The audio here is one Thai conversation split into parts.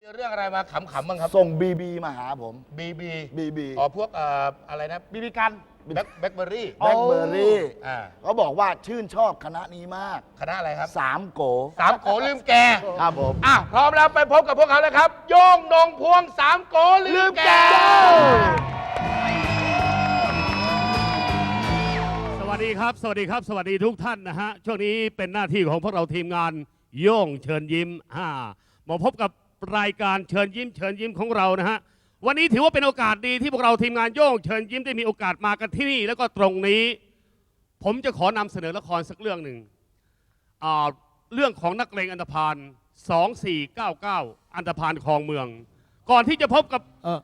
เรื่องอะไรมาขำๆบ้างครับส่งบีบีมาหาผมบีบีบีบีอ๋อพวกเอ่ออะไรนะบีบีกันแบ็คแบ็คเบอร์รี่แบล็คเบอร์รี่อ่าเขาบอกว่าชื่นชอบคณะนี้มากคณะอะไรครับสามโกสามโกลืมแกครับผมอะพร้อมแล้วไปพบกับพวกเขาเลยครับ โยงนงพวงสามโกลืมแกสวัสดีครับ สวัสดีครับ สวัสดีทุกท่านนะฮะช่วงนี้เป็นหน้าที่ของพวกเราทีมงานโย่งเชิญยิ้มอ่ามาพบกับ รายการเชิญยิ้มเชิญยิ้มของเรานะฮะวันนี้ถือว่าเป็นโอกาสดีที่พวกเราทีมงานโย่งเชิญยิ้มได้มีโอกาสมากันที่นี่แล้วก็ตรงนี้ ผมจะขอนำเสนอละครสักเรื่องหนึ่งอ่าเรื่องของนักเลงอันธพาล2499 อันธพาลคลองเมือง ก่อนที่จะพบกับเออ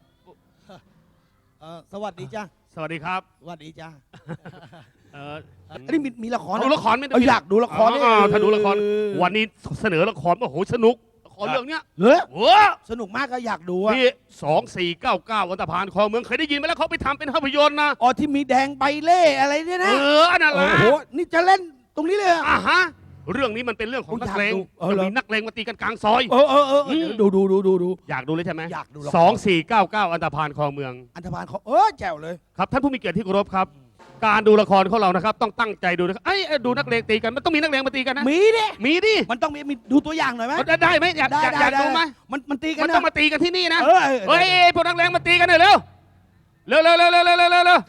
เออสวัสดีจ้าสวัสดีครับ สวัสดีจ้าเอ่ออันนี้มีมีละครดูละครไม่ได้เอออยากดูละครอ๋อถ้าดูละครเออวันนี้เสนอละครโอ้โหสนุก ละครเรื่องเนี้ยเฮ้ยโอ้สนุกมากก็อยากดูอะนี่สองสี่เก้าเก้าวันตะพานคลองเมืองเคยได้ยินไหมแล้วเขาไปทำเป็นภาพยนตร์นะ อ๋อที่มีแดงใบเล่อะไรเนี่ยเอนะออันนั้นแหโอ้ละโหนี่จะเล่นตรงนี้เลยเหรอ อะฮะ เรื่องนี้มันเป็นเรื่องของโอ้นักเลงอยากดูเออจะเหรอ มีนักเลงมาตีกันกลางซอย เออเออเออเอออืมดูดูดูดูดู อยากดูเลยใช่ไหมอยากดูละครสองสี่เก้าเก้าอันตะพานคลองเมือง อันธพาลเขาเออแจ๋วเลย ครับท่านผู้มีเกียรติที่เคารพครับ การดูละครของเรานะครับ ต้องตั้งใจดูนะครับไอ้ยเอ้ยดูนักเลงตีกันมันต้องมีนักเลงมาตีกันนะมีดิมีดิมันต้องมีมีดูตัวอย่างหน่อยไหมได้ได้ไหมอยากได้อยากได้อยากได้ดูไหมมันมันตีกันมันนะต้องมาตีกันที่นี่นะเออเออเฮ้ยพวกนักเลงมาตีกันหน่อยเร็วเร็วเร็วเร็วเร็วเร็วเร็วเร็วเร็ว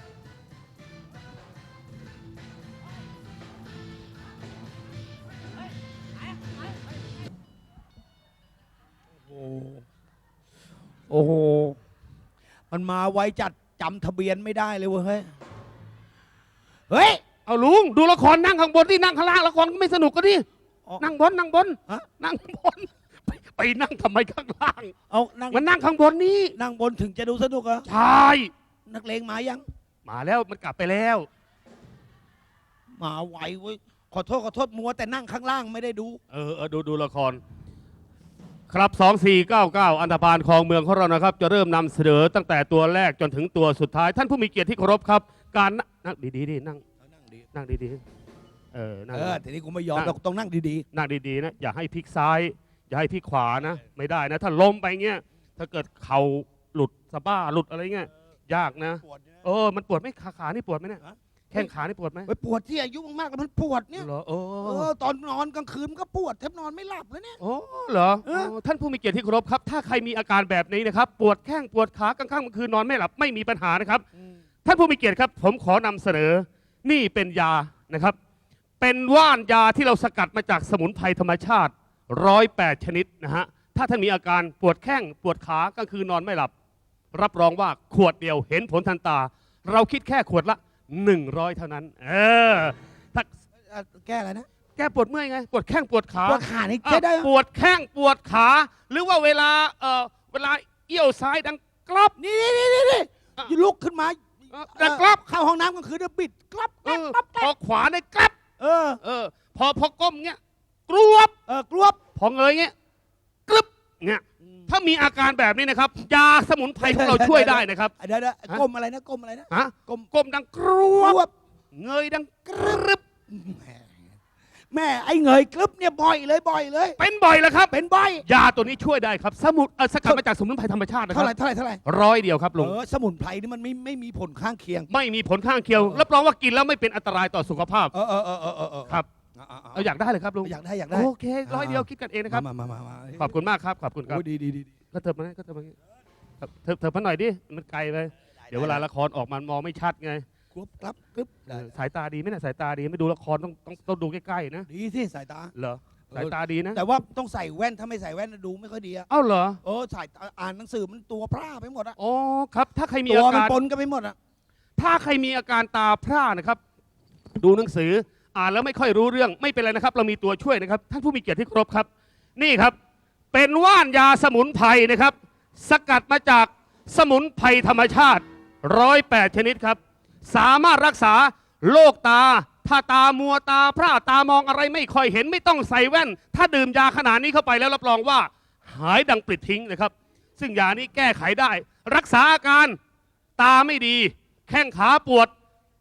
โอ้โหโอ้โหมันมาไวจัดจำทะเบียนไม่ได้เลยเว้ย เฮ้ยเฮ้ย เอาลุงดูละครนั่งข้างบนที่นั่งข้างล่างละครก็ไม่สนุกก็ดิอ๋อนั่งบนนั่งบนฮะ นั่งบนไปไปนั่งทำไมข้างล่าง เอานั่งมันนั่งข้างบนนี่นั่งบนถึงจะดูสนุกเหรอใช่นักเลงมายังมาแล้วมันกลับไปแล้ว มาไวเว้ยขอโทษขอโทษมัวแต่นั่งข้างล่างไม่ได้ดู เออเออดูดูละคร ครับ 2499 อันธพาลคลองเมืองของเรานะครับ จะเริ่มนำเสนอตั้งแต่ตัวแรกจนถึงตัวสุดท้าย ท่านผู้มีเกียรติที่เคารพครับ การนั่งนั่งดีๆดินั่งนั่งดีๆเออนั่งเออทีนี้กูไม่ยอมนั่งเราต้องนั่งดีนั่งดีๆนะอย่าให้พลิกซ้าย อย่าให้พลิกขวานะ ไม่ได้นะ ถ้าล้มไปเงี้ยถ้าเกิดเข่าหลุดสะบ้าหลุดอะไรเงี้ยยากนะๆปวดเออมันปวดไหมขาขานี่ปวดไหมเนี่ยฮะแข้งขานี่ปวดไหมไปปวดที่อายุมากๆแล้วมันปวดเนี่ยเหรอเอเอออตอนนอนกลางคืนมันก็ปวดแทบนอนไม่หลับแล้วเนี่ยโอ้เหรอเออโอ้ท่านผู้มีเกียรติที่เคารพครับ ถ้าใครมีอาการแบบนี้นะครับ ปวดแข้งปวดขากลางค่ำกลางคืนนอนไม่หลับไม่มีปัญหานะครับ ท่านผู้มีเกียรติครับ ผมขอนำเสนอนี่เป็นยานะครับ เป็นว่านยาที่เราสกัดมาจากสมุนไพรธรรมชาติร้อยแปดชนิดนะฮะถ้าท่านมีอาการปวดแข้งปวดขากลางคืนนอนไม่หลับ รับรองว่าขวดเดียวเห็นผลทันตา เราคิดแค่ขวดละ 100 เท่านั้น เออถ้าเอ่อแก้อะไรนะ แกปวดเมื่อยไง ปวดแข้งปวดขาปวดขานี่อะใช้ได้เหรอปวดแข้งปวดขา หรือว่าเวลาเออเวลาเอี้ยวซ้ายดังกรอบนี่นี่นี่นี่อะอยู่ลุกขึ้นมา เออดังกรอบเข้าห้องน้ำกลางคืนแล้วบิดกลับเออพอขวาได้กลับ เออเออ พอพอก้มเงี้ยกรวบ เออกลวบพอเงยเงี้ยกรึบเงี้ย ถ้ามีอาการแบบนี้นะครับยาสมุนไพรของเราช่วยได้นะครับ เดี๋ยวเดี๋ยวฮะก้มอะไรนะก้มอะไรนะ ฮะก้ม ก้มดังกรกวลวบบเงยดังกรึบแม่ ไอ้เงยกลึบเนี่ยบ่อยเลยบ่อยเลย เป็นบ่อยแล้วครับ เป็นบ่อย ยาตัวนี้ช่วยได้ครับ สมุนเออสกัดมาจากสมุนไพรธรรมชาตินะคเท่ารับไหร่เท่าไหร่เท่าไหร่ร้อยเดียวครับลุง เออสมุนไพรนี่มันไม่ไม่มีผลข้างเคียง ไม่มีผลข้างเคียงรับรองว่ากินแล้วไม่เป็นอันตรายต่อสุขภาพ เออเออเออเออเออเออครับเอาเอาอยากได้เลยครับลุงอยากได้อยากได้ โอเคร้อยเดียวคิดกันเองนะครับ มามามามาขอบคุณมากครับ ขอบคุณครับ โอ้ดีดีดีดี ก็เถิบมาก็เถิบมาครับเถิบเถิบมาหน่อยดิ มันไกลไป เดี๋ยวเวลาละครออกมันมองไม่ชัดไง กรุ๊บครับกรุ๊บเออสายตาดีไหมเนี่ยสายตาดีไม่ดูละครต้องต้องต้องดูใกล้ๆนะดีที่สายตา เหรอสายตาดีนะแต่ว่าต้องใส่แว่นถ้าไม่ใส่แว่นน่ะดูไม่ค่อยดีอะเอ้าเหรอเออใส่อ่านหนังสือมันตัวพร่าไปหมดอะอ๋อครับถ้าใครมีตัวอามันการ ปนกันไปหมดอะถ้าใครมีอาการตาพร่านะครับ ดูหนังสืออ่านแล้วไม่ค่อยรู้เรื่องไม่เป็นไรนะครับ เรามีตัวช่วยนะครับ ท่านผู้มีเกียรติที่เคารพครับ นี่ครับ เป็นว่านยาสมุนไพรนะครับ สกัดมาจากสมุนไพรธรรมชาติร้อยแปดชนิดครับ สามารถรักษาโรคตา ถ้าตามัวตาพร่าตามองอะไรไม่ค่อยเห็นไม่ต้องใส่แว่น ถ้าดื่มยาขนาดนี้เข้าไปแล้วรับรองว่า หายดังปลิดทิ้งนะครับ ซึ่งยานี้แก้ไขได้ รักษาอาการตาไม่ดี แข้งขาปวด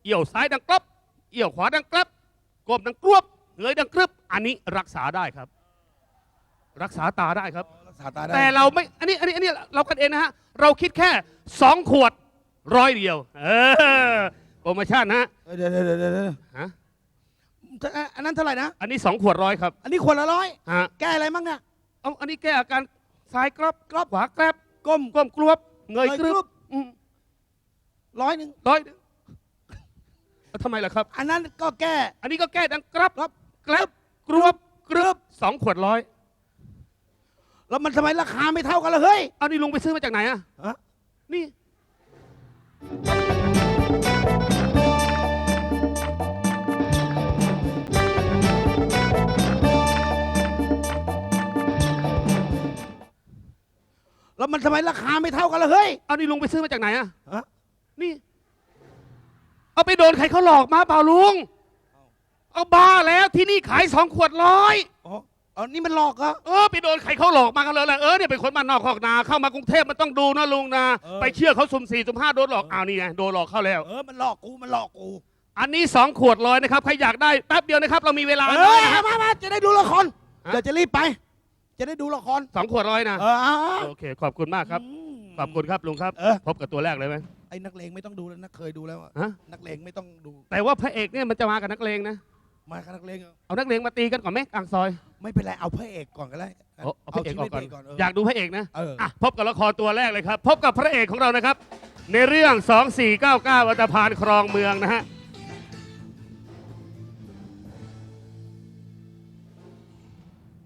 เอี่ยวซ้ายดังกรับเอี่ยวขวาดังกรับก้มดังกรวบเงยดังกรึบอันนี้รักษาได้ครับ รักษาตาได้ครับ รักสาตาได้แต่เราไม่ อันนี้ อันนี้ อันนี้เรากันเองนะฮะ เราคิดแค่สองขวด ร้อยเดียว เออโปรโมชั่นนะฮะเออเดี๋ยวเดี๋ยวเดี๋ยวเดี๋ยวเดี๋ยวฮะอันนั้นเท่าไหร่นะ อันนี้สองขวดร้อยครับอันนี้คนละร้อยฮะแก้อะไรมั่งเนี่ย เอาอันนี้แก้อาการซ้ายกรอบกรอบขวากรอบก้มก้มกลวบเงยเงยกรึกรึบ บอืมร้อยหนึ่งร้อยหนึ่งแล้วทำไมล่ะครับ อันนั้นก็แก้อันนี้ก็แก้ดังกรับครับกรับกรวบกรึบสองขวดร้อยแล้วมันทำไมราคาไม่เท่ากันล่ะเฮ้ยเอานี่ลุงไปซื้อมาจากไหนอะฮะนี่ แล้วมันทำไมราคาไม่เท่ากันล่ะเฮ้ย เอานี่ลุงไปซื้อมาจากไหนอะฮะ นี่ เอาไปโดนใครเขาหลอกมาเปล่าลุง เอาบ้าแล้วที่นี่ขายสองขวดร้อย อ๋อเอานี่มันหลอกเหรอ เออไปโดนใครเขาหลอกมากันเลยแหละเออเนี่ยเป็นคนบ้านนอกขอกนาเข้ามากรุงเทพมันต้องดูนะลุงนะเออ ไปเชื่อเขาสุ่มสี่สุ่มห้าโดนหลอกอ้าวนี่ไงโดนหลอกเข้าแล้ว เออ มันหลอกกู มันหลอกกูอันนี้สองขวดร้อยนะครับใครอยากได้แป๊บเดียวนะครับเรามีเวลาเอน้อยอนะฮะมามาจะได้ดูละคร ฮะ เดี๋ยวจะรีบไป จะได้ดูละคร สองขวดร้อยนะเออเอาโอเคขอบคุณมากครับอืม ขอบคุณครับลุงครับ เออ พบกับตัวแรกเลยไหมไอ้นักเลงไม่ต้องดูแล้วนะ เคยดูแล้วอะฮะนักเลงไม่ต้องดู แต่ว่าพระเอกเนี่ยมันจะมากับนักเลงนะ มากับนักเลงอะเอานักเลงมาตีกันก่อนไหมกลางซอยไม่เป็นไรเอาพระเอกก่อนก็ได้เอาเอาพระเอกออกก่อน ชีวิตพระเอยากดูพระเอกนะเอออะพบกับละครตัวแรกเลยครับ พบกับพระเอกของเรานะครับ ในเรื่อง 2499อัตภานครองเมืองนะฮะ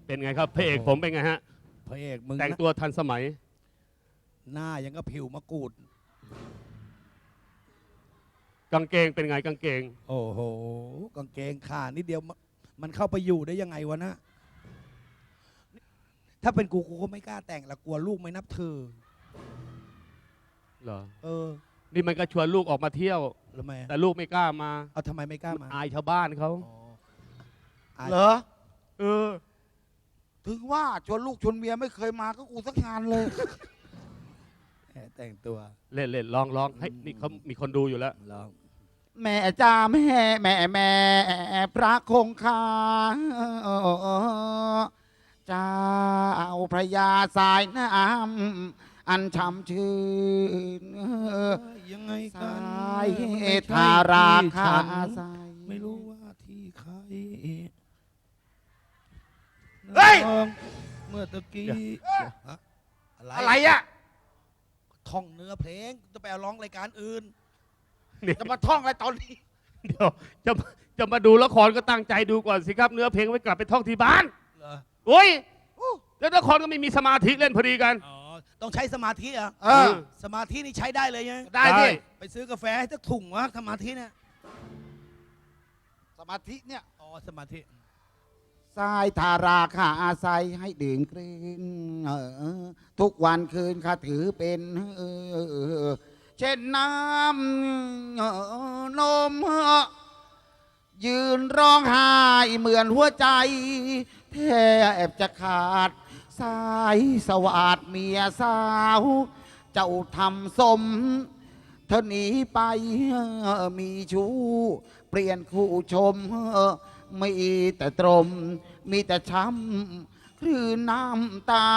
เป็นไงครับ พระเอกผมเป็นไงฮะ พระเอกมึงแต่งนะตัวทันสมัย หน้ายังก็ผิวมะกรูด กางเกงเป็นไงกางเกง โอ้โหกางเกงขานิดเดียวมมันเข้าไปอยู่ได้ยังไงวะนะถ้าเป็นกูกูก็ไม่กล้าแต่งละกลัวลูกไม่นับถือเหรอ เออนี่มันก็ชวนลูกออกมาเที่ยว แล้วไมแต่ลูกไม่กล้ามาเอาทำไมไม่กล้ามาอายชาวบ้านเขาอ๋ออายเหรอ เออ ถึงว่าชวนลูกชวนเมียไม่เคยมาก็กูสักงานเลย แหมแต่งตัวเล่นเล่นลองลองให้นี่เขามีคนดูอยู่แล้วลอง แม่จ้าแม่แม่แม่พระคงคาเจ้าพระยาสายน้ำอันช่ำชื่นยังไงกัสานยทาราคาสาย ไม่รู้ว่าที่ใครเฮ้ย น้องเมื่อตะกี้ฮะอะไร อะไรอะ ท่องเนื้อเพลงจะไปเอาร้องรายการอื่นนี่จะมาท่องอะไรตอนนี้ เดี๋ยวจะจะมาดูละครก็ตั้งใจดูก่อนสิครับเนื้อเพลงไว้กลับไปท่องที่บ้านเหรอโอ้ยแล้วละครก็ไม่มีสมาธิเล่นพอดีกัน อ๋อต้องใช้สมาธิเหรอะเออ สมาธินี่ใช้ได้เลยไงได้ดิได้ไปซื้อกาแฟให้สักถุงวะสมาธิเนี่ยสมาธิเนี่ย อ๋อสมาธิ สายทาราข้าอาศัยให้ดื่มกลืนทุกวันคืนข้าถือเป็นเช่นน้ำนมยืนร้องไห้เหมือนหัวใจ แทบจะขาด สายสวัสดเมียสาว เจ้าทำสม เธอหนีไปมีชู้ เปลี่ยนคู่ชม มีแต่ตรม มีแต่ช้ำคลื่นน้ำตา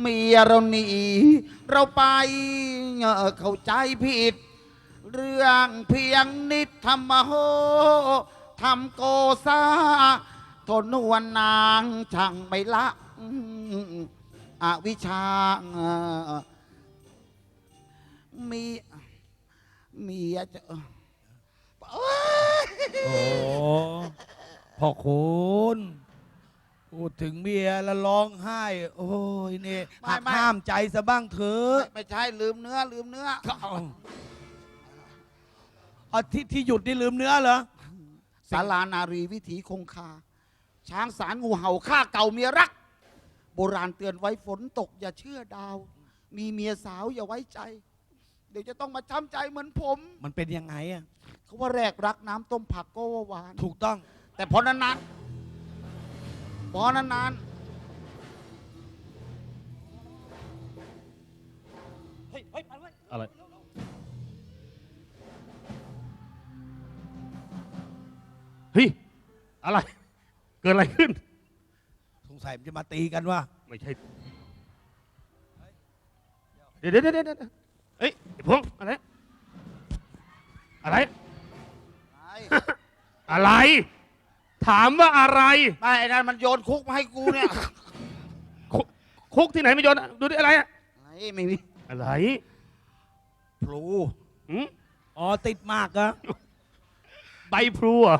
เมียเราหนีเราไปเข้าใจผิด เรื่องเพียงนิดทำมาโหทำโกซาทนวนนางช่างไม่ละอวิชามีมียจะ โอ้พ่อคุณพูดถึงเมียแล้วร้องไห้ โอ้ยเนี่ยหักห้ามใจซะบ้างเถอะไม่ใช่ลืมเนื้อลืมเนื้อ เอาเอาที่ที่หยุดนี่ลืมเนื้อเหรอ สารานารีวิถีคงคา ช้างสารงูเห่าฆ่าเก่าเมียรัก โบราณเตือนไว้ฝนตกอย่าเชื่อดาว มีเมียสาวอย่าไว้ใจ เดี๋ยวจะต้องมาช้ำใจเหมือนผม มันเป็นยังไงอะ เขาว่าแรกรักน้ำต้มผักก็ว่าหวาน ถูกต้อง แต่พอนานๆพอนานอะไร เฮ้ย อะไร เกิดอะไรขึ้น สงสัยมันจะมาตีกันว่า ไม่ใช่ดี๋ยวเดี๋ยวเดี๋ยวเดี๋ยว เอ้ยไอ้พวงอะไร อะไร อะไร ถามว่าอะไร ไม่ไอ้นั่นมันโยนคุกมาให้กูเนี่ย คุคุกที่ไหนไม่โยนอะดูดิอะไรอะไอ้ไม่มีอะไรพลูหืมอ๋อติดมากเหรอใบพลูเหรอ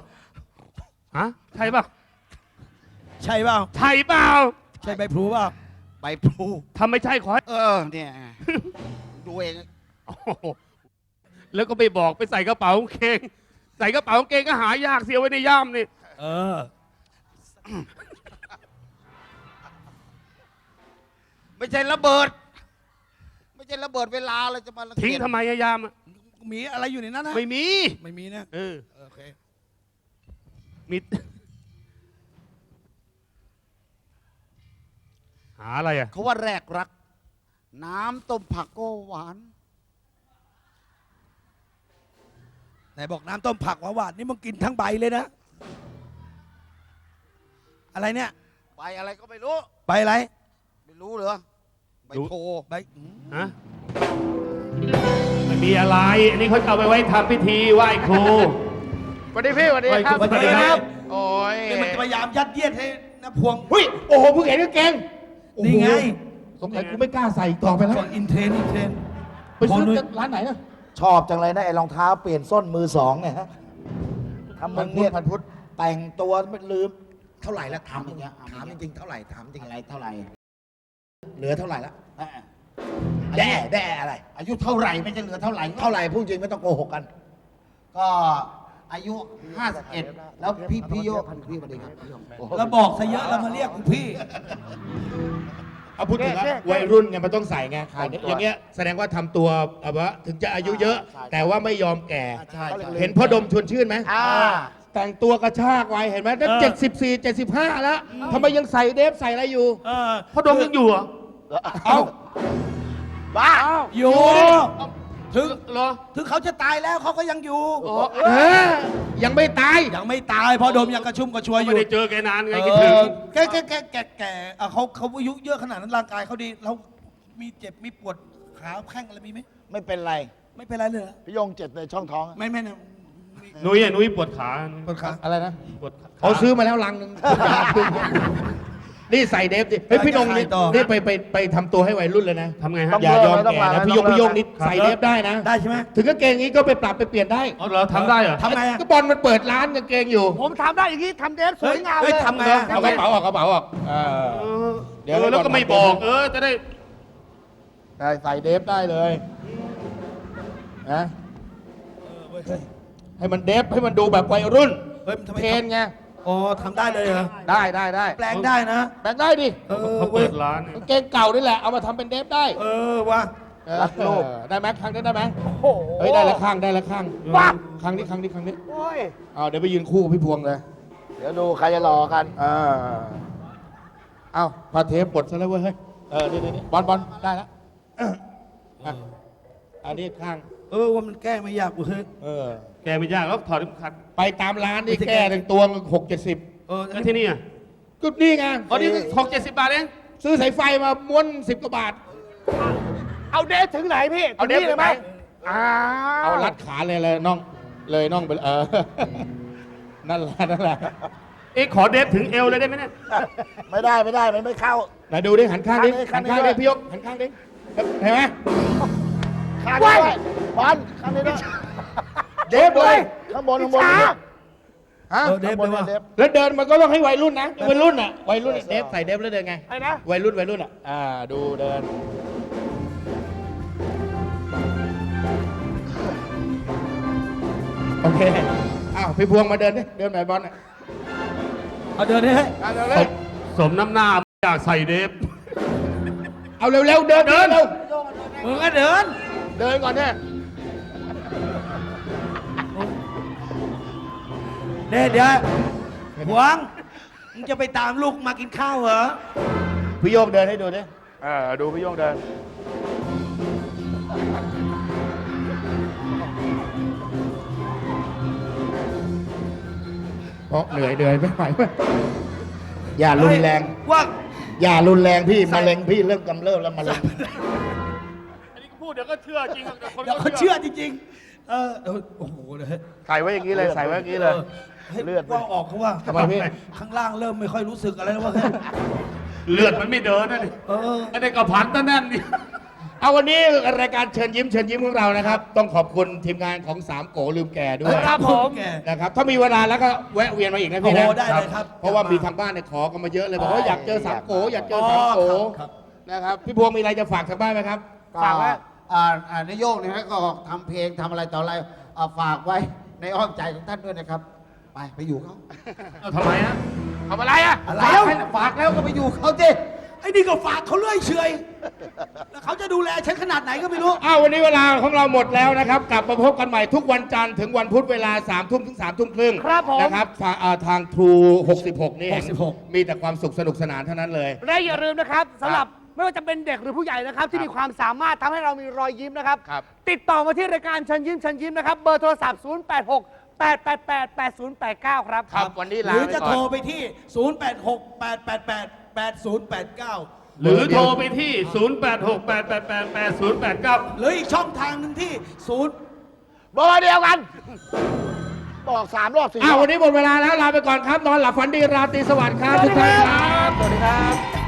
ฮะใช่ป่ะใช่เปล่าใช่เปล่าใช่ใบพลูเปล่าใบพลูทำไม่ใช่ขอให้เออเนี่ย ดูเอง โอ้โหแล้วก็ไปบอกไปใส่กระเป๋ากางเกง ใส่กระเป๋ากางเกงก็หายากเสียไว้ในย่ามนี่ เออ ไม่ใช่ระเบิด ไม่ใช่ระเบิดเวลาเลยจะมาระเบิดทิ้งทำไมอะย่ามอะมีอะไรอยู่ในนั้นนะไม่มี ไม่มีนะเออ โอเคมีหาอะไรอะเขาว่าแรกรัก น้ำต้มผักก็หวาน ไหนบอกน้ำต้มผักหวานๆนี่มึงกินทั้งใบเลยนะ อะไรเนี่ย ใบอะไรก็ไม่รู้ ใบอะไร ไม่รู้เหรอ ใบรู้ โพใบอืมฮะไม่มีอะไร อันนี้เขาจะเอาไปไว้ทำพิธีไหว้ครู สวัสดีพี่สวัสดีครับสวัสดีครับ โอ้ยนี่มันจะพยายามยัดเยียดให้นะพวง เฮ้ย โอ้โหเพิ่งเห็นกางเกงโอ้โหนี่ไง สงสัยกูไม่กล้าใส่อีกต่อไปแล้วพวกอินเทรนด์อินเทรนด์ไปซื้อจากร้านไหนนะชอบจังเลยนะไอ้รองเท้าเปลี่ยนส้นมือสองเนี่ยฮะทำมึงเนี่ยพันพุทธแต่งตัวไม่ลืมเท่าไหร่ละถามอย่างเงี้ยถามจริงๆเท่าไหร่ถามจริงอะไรเท่าไหร่ เหลือเท่าไหร่ละอะแด่แด่อะไร อายุเท่าไหร่ไม่ใช่เหลือเท่าไหร่เท่าไหร่พูดจริงไม่ต้องโกหกกัน ก็อายุ51แล้วพี่พี่โยกพี่สวัสดีครับพี่โยกโอ้โหแล้วบอกซะเยอะแล้วมาเรียกกูพี่ เอาพูดถึงว่าวัยรุ่นไงมันต้องใส่ไงอย่างเงี้ยแสดงว่าทำตัวเอาว่าถึงจะอายุเยอะแต่ว่าไม่ยอมแก่ ใช่ใช่ เห็นพ่อดมชวนชื่นไหมอ่า แต่งตัวกระชากไว้เห็นไหมตั้งเออ เจ็ดสิบสี่เจ็ดสิบห้าแล้วทำไมยังใส่เดฟใส่อะไรอยู่ เออพ่อดมยังอยู่เหรอ เอ้าบ้าอยู่ ถึงเหรอ ถึงเขาจะตายแล้วเขาก็ยังอยู่อ๋อ เออยังไม่ตาย ยังไม่ตายเพอดมยังกระชุ่มกระชวยอไม่ยู่ได้เจอแกนานไงเอคิดถึงอแกแกแกแกแกเอ่อเขาเขาอายุเยอะขนาดนั้นร่างกายเขาดีเรามีเจ็บมีปวดขาแข้งอะไรมีไหมไม่เป็นไร ไม่เป็นไรเลยเหรอพี่โยงเจ็บในช่องท้องอะไม่ไม่นะนุ้ยอะนุ้ยปวดขา ปวดขาอะไรนะปวดขาเขาซื้อมาแล้วลังหนึง นี่ใส่เดฟดิเฮ้ยพี่นงนี่นี่ไปไปไปทำตัวให้วัยรุ่นเลยนะทำไงฮะ อย่ายอมแก่นะพี่ยงพี่ยงนี่ครับใส่เดฟได้นะ ได้ใช่ไหมถึงกางเกงนี้ก็ไปปรับไปเปลี่ยนได้อ๋อเหรอทำได้เหรอทำไงอะก็บอลมันเปิดร้านกางเกงอยู่ผมทำได้อย่างนี้ทำเดฟสวยงามเฮ้เลยยทำไงอะเอากระเป๋าออกกระเป๋าออกเออเออเดี๋ยวเออแล้วก็ไม่บอก เออจะได้ได้ใส่เดฟได้เลยนะเออเว้ยเฮ้ยให้มันเดฟให้มันดูแบบวัยรุ่นเฮ้ยมันทำไมเทรนไง อ๋อทำได้เลยเหรอได้ได้ได้แปลงได้นะ แบ่งได้ดิเออเขาเว้เปิยดร้านกางเกงเก่านี่แหละเอามาทำเป็นเดฟได้เออว่ะเออได้ไหมครั้งนี้ได้ไหมเฮ้ยได้ละข้างได้ละข้างปั๊บครั้งนี้ครั้งนี้ครั้งนี้โอ้ย เอาเดี๋ยวไปยืนคู่กับพี่พวงเลยเดี๋ยวดูใครจะรอกันเออเอาพาเทปปลดซะแล้วเว้ยเฮ้ยเออนี่นี่นี่บอลบอลได้แล้วอะอันนี้ข้าง เออว่ามันแก้ไม่ยากเว้ยเออ แกไม่ยากแล้วถอดเข็มขัด ไปตามร้านนี่แก้ถึงตัวหกเจ็ดสิบเออแล้วที่นี่อะก็นี่ไงอ๋อนี่หกเจ็ดสิบบาทเองซื้อสายไฟมาม้วนสิบกว่าบาท เอาเดฟถึงไหนพี่เอาเดฟถึงนี่เลยไหมถึงไหนอ้าเอารัดขาเลยเลยน้อง เลยน้องไปเออ นั่นแหละนั่นแหละเอ๊ะขอเดฟถึงเอวเลยได้ไหมเนี่ย ไม่ได้ไม่ได้มันไม่เข้าไหนดูดิหันข้างดิข้าหังนนี้ข้างข้างนี้ดิพี่ยกหันข้างดิเห็นไหมข้างนี้ด้วยบอลข้างนี้ด้วย เดฟเลยข้างบนข้างบนเดฟฮะเออเดฟเลยว่ะเดฟแล้วเดินมันก็ต้องให้วัยรุ่นนะวัยรุ่นอะวัยรุ่นอะเดฟใส่เดฟแล้วเดินไงไอ้นะวัยรุ่นวัยรุ่นอะอ่าดูเดินโอเคอ้าวพี่พวงมาเดินดิเดินไหนบอลอะเอาเดินให้เอาเร็วเร็วสมน้ำหน้าอยากใส่เดฟเอาเร็วเร็วเดินเดินเร็วมึงก็เดิน เดินก่อนเนี่ย เดี๋ยวเดี๋ยวหวงมึงจะไปตามลูกมากินข้าวเหรอ พี่โยกเดินให้ดูดิเออดูพี่โยงเดิน เพราะเหนื่อยเหนื่อยไม่ไหวเว้ยอย่ารุนแรง ว่า อย่ารุนแรงพี่มะเร็งพี่เริ่มกำเริบแล้วมะเร็งเดี๋ยวก็เชื่อจริงเดี๋ยวคนเดี๋ยวก็เขาเชื่อจริงๆ เออเออโอ้โหเลยใส่ไว้อย่างนี้เลย ใส่ไว้อย่างนี้เลยให้ เลือดว่าออกเขาว่าทำไมพี่ ข้างล่างเริ่มไม่ค่อยรู้สึกอะไรแล้วว่าเลือดมันไม่เดินนะดิเออไอ้นี่ก็พันตั้งแน่นดิเอาวันนี้รายการเชิญยิ้มเชิญยิ้มของเรานะครับ ต้องขอบคุณทีมงานของสามโกลืมแก่ด้วยครับผมนะครับถ้ามีเวลาแล้วก็แวะเวียนมาอีกนะพี่นะโอ้โหได้เลยครับเพราะว่าอยากมามีมีทางบ้านเนี่ยขอกันมาเยอะเลยบอกว่าอยากเจอสามโกอยากเจอสามโกอ๋อครับนะครับพี่พวงมีอะไรจะฝากทางบ้านไหมครับ ฝากไว้ อ่าอ่านายโยกนะฮะก็ทำเพลงทำอะไรต่ออะไรอ่าฝากไว้ในอ้อมใจของท่านด้วยนะครับ ไปไปอยู่เขาเอาทำไมฮะทำอะไรอะฝากให้ฝากแล้วก็ไปอยู่เขาสิไอ้นี่ก็ฝากเขาเลื่อยเฉอยแล้วเขาจะดูแลฉันขนาดไหนก็ไม่รู้ อ้าววันนี้เวลาของเราหมดแล้วนะครับ กลับมาพบกันใหม่ทุกวันจันทร์ถึงวันพุธเวลา3ามทุ่มถึง3ามทุ่มครึ่งครับผม นะครับทางอ่าทางทรู66 นี่เห็น66 มีแต่ความสุขสนุกสนานเท่านั้นเลย และอย่าลืมนะครับสำหรับไม่ว่าจะเป็นเด็กหรือผู้ใหญ่นะครับ ที่มีความสามารถทำให้เรามีรอยยิ้มนะครับ ครับ ติดต่อมาที่รายการเชิญยิ้มเชิญยิ้มนะครับ เบอร์โทรศัพท์ 086 888 8089 ครับ ครับวันนี้หลารือไปไปจะก่โทอรนไปที่ 0868888089 หรือโทรไปที่ 0868888089 หรืออีกช่องทางหนึ่งที่ 0 เบอร์เดียวกัน บอกสามรอบสี่รอ้าว อบ วันนี้หมดเวลาแล้ว ลาไปก่อนครับ นอนหลับฝันดี ราตรีสวัสดิ์ครับ ทุกท่านครับ สวัสดีครับ